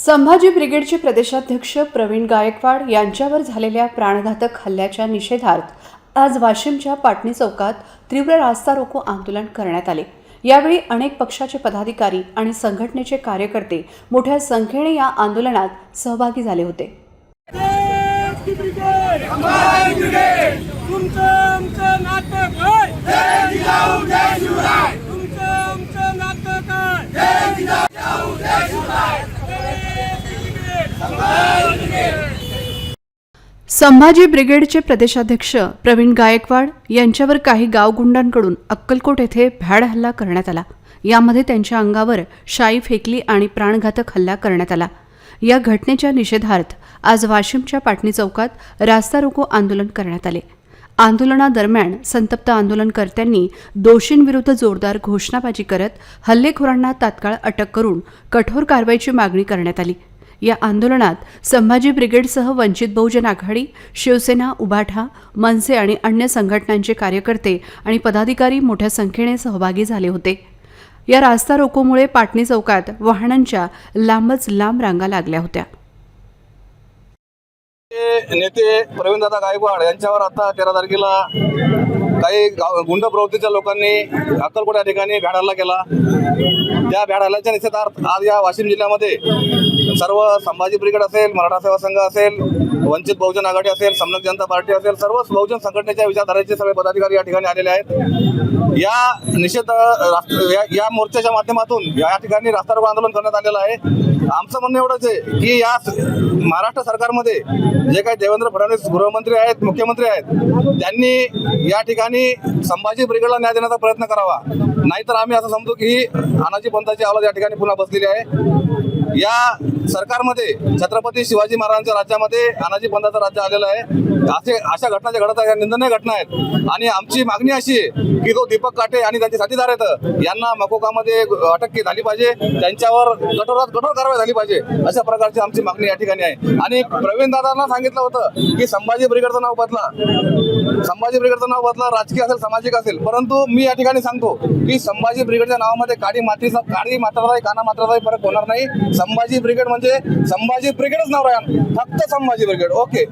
संभाजी ब्रिगेडचे प्रदेशाध्यक्ष प्रवीण गायकवाड यांच्यावर झालेल्या प्राणघातक हल्ल्याच्या निषेधार्थ आज वाशिमच्या पाटणी चौकात तीव्र रास्ता रोको आंदोलन करण्यात आले. यावेळी अनेक पक्षाचे पदाधिकारी आणि संघटनेचे कार्यकर्ते मोठ्या संख्येने या आंदोलनात सहभागी झाले होते देश ब्रिगेड तुमचं आमचं नातं काय तुमचं आमचं नातं काय संभाजी ब्रिगेडचे प्रदेशाध्यक्ष प्रवीण गायकवाड यांच्यावर काही गावगुंडांकडून अक्कलकोट येथे भ्याड हल्ला करण्यात आला. यामध्ये त्यांच्या अंगावर शाई फेकली आणि प्राणघातक हल्ला करण्यात आला. या घटनेच्या निषेधार्थ आज वाशिमच्या पाटणी चौकात रास्ता रोको आंदोलन करण्यात आले. आंदोलनादरम्यान संतप्त आंदोलनकर्त्यांनी दोषींविरुद्ध जोरदार घोषणाबाजी करत हल्लेखोरांना तात्काळ अटक करून कठोर कारवाईची मागणी करण्यात आली. या आंदोलनात संभाजी ब्रिगेडसह वंचित बहुजन आघाडी शिवसेना उभाठा मनसे आणि अन्य संघटनांचे कार्यकर्ते आणि पदाधिकारी मोठ्या संख्येने सहभागी झाले होते. या रास्ता रोकोमुळे पाटणी चौकात वाहनांच्या लांबच लांब रांगा लागल्या होत्या. नेते प्रवीणदादा गायकवाड यांच्यावर आता तेरा तारखेला काही गुंड प्रवृत्तीच्या लोकांनी अक्कलकोट या ठिकाणी भ्याड हल्ला केला. त्या भ्याड हल्ल्याच्या निषेधार्थ आज या वाशिम जिल्ह्यामध्ये सर्व संभाजी ब्रिगेड असेल मराठा सेवा संघ असेल वंचित बहुजन आघाडी असेल समनक जनता पार्टी असेल सर्व बहुजन संघटनेच्या विचारधारेचे सगळे पदाधिकारी या ठिकाणी आलेले आहेत. या निषेध या- या मोर्चाच्या माध्यमातून या ठिकाणी रास्ता रोको आंदोलन करण्यात आलेलं आहे. आमचं म्हणणं एवढंच आहे की या महाराष्ट्र सरकारमध्ये जे काही देवेंद्र फडणवीस गृहमंत्री आहेत मुख्यमंत्री आहेत त्यांनी या ठिकाणी संभाजी ब्रिगेडला न्याय देण्याचा प्रयत्न करावा. नाहीतर आम्ही असं समजू की अनाजी पंथाची आवाज या ठिकाणी पुन्हा बसलेली आहे. या सरकारमध्ये छत्रपती शिवाजी महाराजांच्या राज्यामध्ये अनाजी पंथाचं राज्य आलेलं आहे. असे अशा घटना ज्या घडत आहेत या निंदनीय घटना आहेत. आणि आमची मागणी अशी आहे की जो दीपक काटे आणि त्यांचे साथीदार आहेत यांना मकोकामध्ये अटक झाली पाहिजे. त्यांच्यावर कठोरात कठोर कारवाई झाली पाहिजे. अशा प्रकारची आमची मागणी या ठिकाणी आहे. आणि प्रवीण दादांना सांगितलं होतं की संभाजी ब्रिगेडचं नाव बदला. संभाजी ब्रिगेडचं नाव बदला राजकीय असेल सामाजिक असेल. परंतु मी या ठिकाणी सांगतो की संभाजी ब्रिगेडच्या नावामध्ये काडी मातीचा काडी मात्राचाही काना मात्राचाही फरक होणार नाही. संभाजी ब्रिगेड म्हणजे संभाजी ब्रिगेडच नाव राहणार फक्त संभाजी ब्रिगेड. ओके.